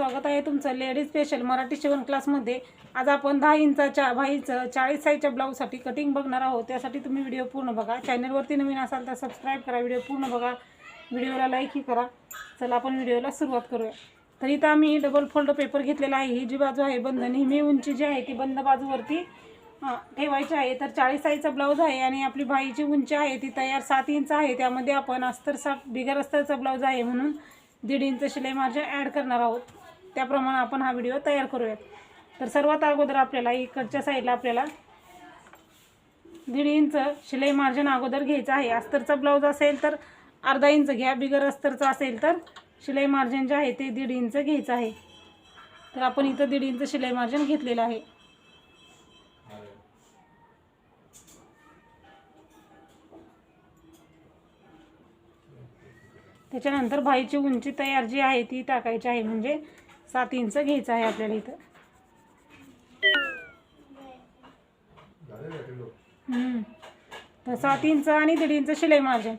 स्वागत आहे तुमचं लेडीज स्पेशल मराठी शिवण क्लासमध्ये आज आपण दहा इंचाच्या भाईचं चाळीस साईजच्या ब्लाऊजसाठी कटिंग बघणार आहोत. त्यासाठी तुम्ही व्हिडिओ पूर्ण बघा. चॅनलवरती नवीन असाल तर सबस्क्राईब करा व्हिडिओ पूर्ण बघा. व्हिडिओला लाईकही करा. चला आपण व्हिडिओला सुरुवात करूया. तर इथं आम्ही डबल फोल्ड पेपर घेतलेला आहे. ही जी बाजू आहे बंद नेहमी उंची जी आहे ती बंद बाजूवरती हां ठेवायची आहे. तर चाळीस साईजचा ब्लाऊज आहे आणि आपली भाईची उंची आहे ती तयार सात इंच आहे. त्यामध्ये आपण अस्तर साठ बिगर अस्तरचा ब्लाऊज आहे म्हणून दीड इंच शिलाई मार्जिन ॲड करणार आहोत. त्याप्रमाणे आपण हा व्हिडिओ तयार करूयात. तर सर्वात अगोदर आपल्याला इकडच्या साईडला आपल्याला दीड इंच शिलाई मार्जिन अगोदर घ्यायचं आहे. अस्तरचा ब्लाऊज असेल तर अर्धा इंच घ्या. बिगर अस्तरचा असेल तर शिलाई मार्जिन जे आहे ते दीड इंच घ्यायचं आहे. तर आपण इथं दीड इंच शिलाई मार्जिन घेतलेलं आहे. त्याच्यानंतर भाईची उंची तयार जी आहे ती टाकायची आहे. म्हणजे सात इंच घ्यायचं आहे आपल्याला इथं. तर सात इंच आणि दीड इंच शिलाई मार्जिन.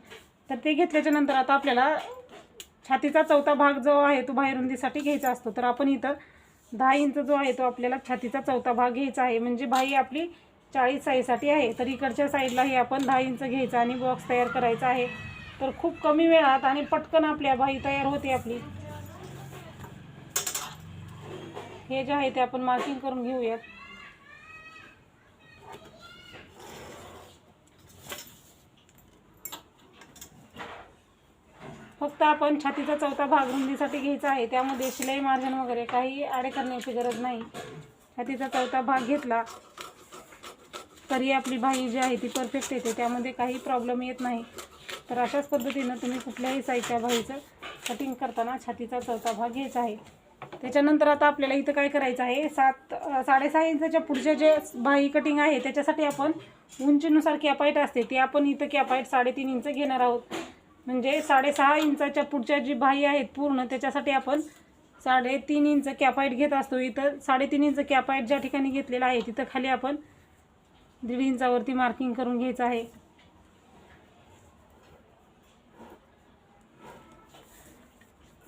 तर ते घेतल्याच्या नंतर आता आपल्याला छातीचा चौथा भाग जो आहे तो बाहेरुंदीसाठी घ्यायचा असतो. तर आपण इथं दहा इंच जो आहे तो आपल्याला छातीचा चौथा भाग घ्यायचा आहे. म्हणजे बाई आपली चाळीस साईजसाठी आहे. तर इकडच्या साईडलाही आपण दहा इंच घ्यायचा आणि बॉक्स तयार करायचा आहे. तर खूप कमी वेळात आणि पटकन आपल्या बाई तयार होते आपली. हे जे आहे ते आपण मार्किंग करून घेऊयात. फक्त आपण छातीचा चौथा भाग रुंदीसाठी घ्यायचा आहे. त्यामध्ये शिलाई मार्जिन वगैरे काही आडे करण्याची गरज नाही. छातीचा चौथा भाग घेतला तरी आपली भाई जी आहे ती परफेक्ट येते. त्यामध्ये काही प्रॉब्लेम येत नाही. तर अशाच पद्धतीनं तुम्ही कुठल्याही साईजच्या भाईचं कटिंग करताना छातीचा चौथा भाग घ्यायचा आहे. त्याच्यानंतर आता आपल्याला इथं काय करायचं आहे? सात साडेसहा इंचाच्या पुढच्या जे बाही कटिंग आहे त्याच्यासाठी आपण उंचीनुसार कॅपाईट असते. ती आपण इथं कॅपाईट साडेतीन इंच घेणार आहोत. म्हणजे साडेसहा इंचाच्या पुढच्या जी बाही आहेत पूर्ण त्याच्यासाठी आपण साडेतीन इंच कॅपाईट घेत असतो. इथं साडेतीन इंच कॅपाईट ज्या ठिकाणी घेतलेला आहे तिथं खाली आपण दीड इंचावरती मार्किंग करून घ्यायचं आहे.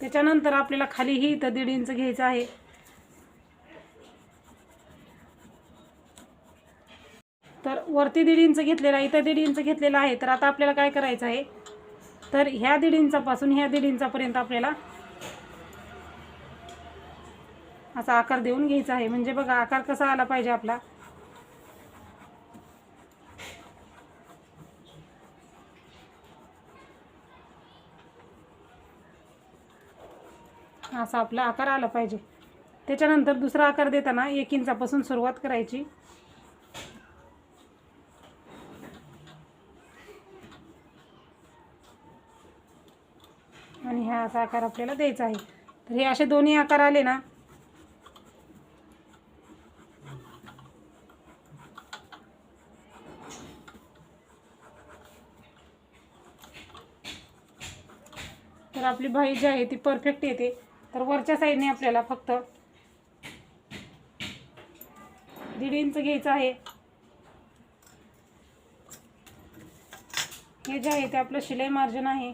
त्याच्यानंतर आपल्याला खालीही इथं दीड इंच घ्यायचं आहे. तर वरती दीड इंच घेतलेला आहे इथं दीड इंच घेतलेला आहे. तर आता आपल्याला काय करायचं आहे? तर ह्या दीड इंचापासून ह्या दीड इंचापर्यंत आपल्याला असा आकार देऊन घ्यायचा आहे. म्हणजे बघा आकार कसा आला पाहिजे आपला? असा आपला आकार आला पाहिजे. त्याच्यानंतर दुसरा आकार देताना एक इंचापासून सुरुवात करायची. आणि हा असा आकार आपल्याला द्यायचा आहे. तर हे असे दोन्ही आकार आले ना तर आपली भाई जी आहे ती परफेक्ट येते. तर वरच्या साईडने आपल्याला फक्त दीड इंच घ्यायचं आहे. हे जे आहे ते आपलं शिलाई मार्जिन आहे.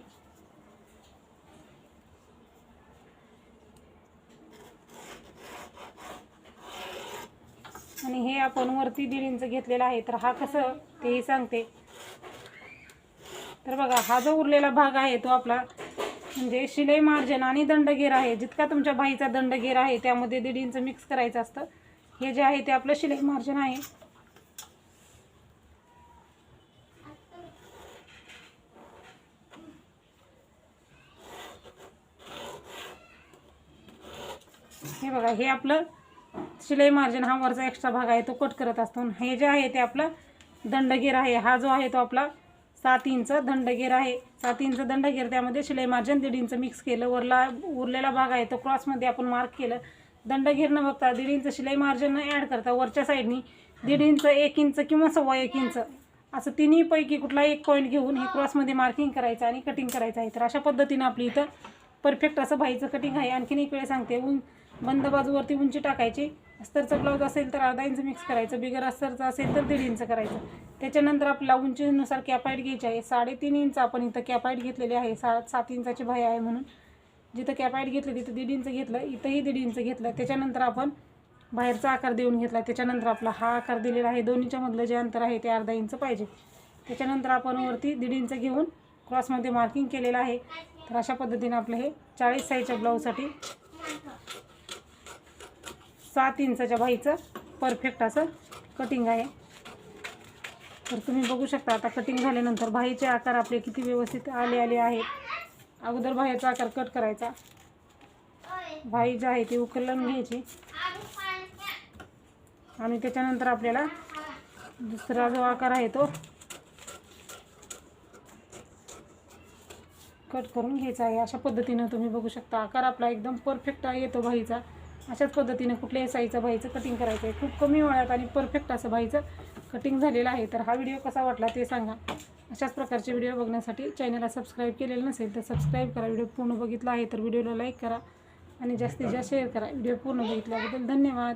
आणि हे आपण वरती दीड इंच घेतलेला आहे. तर हा कसं तेही सांगते. तर बघा हा जो उरलेला भाग आहे तो आपला म्हणजे शिलाई मार्जिन आणि दंडगेर आहे. जितका तुमच्या बाईचा दंडगेर आहे त्यामध्ये दीड इंच मिक्स करायचं असतं. हे जे आहे ते आपलं शिलाई मार्जिन आहे. हे बघा हे आपलं शिलाई मार्जिन हा वरचा एक्स्ट्रा भाग आहे तो कट करत असतो. आणि हे जे आहे ते आपलं दंडगीर आहे. हा जो आहे तो आपला सात इंच दंडगेर आहे. सात इंच दंडगेर त्यामध्ये शिलाई मार्जिन दीड इंच मिक्स केलं. वरला उरलेला भाग आहे तो क्रॉसमध्ये आपण मार्क केलं. दंडगीर न बघता दीड इंच शिलाई मार्जिन ॲड करता वरच्या साईडनी दीड इंच एक इंच किंवा सव्वा एक इंच असं तिन्हीपैकी कुठला एक पॉईंट घेऊन हे क्रॉसमध्ये मार्किंग करायचं आणि कटिंग करायचं आहे. तर अशा पद्धतीनं आपली इथं परफेक्ट असं भाईचं कटिंग आहे. आणखीन एक वेळ सांगते. उं बंद बाजूवरती उंची टाकायची. अस्तरचं ब्लाऊज असेल तर अर्धा इंच मिक्स करायचं. बिगर अस्तरचं असेल तर दीड इंच करायचं. त्याच्यानंतर आपल्याला उंचीनुसार कॅपाईट घ्यायची आहे. साडेतीन इंच आपण इथं कॅपाईट घेतलेली आहे. सा सात इंचाची भय आहे म्हणून. जिथं कॅपाईट घेतलं तिथं दीड इंच घेतलं इथंही दीड इंच घेतलं. त्याच्यानंतर आपण बाहेरचा आकार देऊन घेतला. त्याच्यानंतर आपला हा आकार दिलेला आहे. दोन्हीच्यामधलं जे अंतर आहे ते अर्धा इंच पाहिजे. त्याच्यानंतर आपण वरती दीड इंच घेऊन क्रॉसमध्ये मार्किंग केलेलं आहे. तर अशा पद्धतीने आपलं हे चाळीस साईजच्या ब्लाऊजसाठी सात इंचाच्या बाईचं परफेक्ट असं कटिंग आहे. तर तुम्ही बघू शकता आता कटिंग झाल्यानंतर बाहीचे आकार आपले किती व्यवस्थित आले आले आहेत. अगोदर बाहेरचा आकार कट करायचा. बाही जी आहे ती उकलून घ्यायची. आणि त्याच्यानंतर आपल्याला दुसरा जो आकार आहे तो कट करून घ्यायचा आहे. अशा पद्धतीनं तुम्ही बघू शकता आकार आपला एकदम परफेक्ट येतो भाईचा. अशाच पद्धतीनं कुठल्याही साईचं भाईचं कटिंग करायचं आहे खूप कमी वेळात आणि परफेक्ट असं बाईचं कटिंग झालेला आहे तर हा व्हिडिओ कसा वाटला ते सांगा. अशाच प्रकारचे व्हिडिओ बघण्यासाठी चॅनलला सबस्क्राईब केलेलं नसेल तर सबस्क्राईब करा. व्हिडिओ पूर्ण बघितला आहे तर व्हिडिओला लाईक करा. आणि जास्तीत जास्त शेअर करा. व्हिडिओ पूर्ण बघितल्याबद्दल धन्यवाद.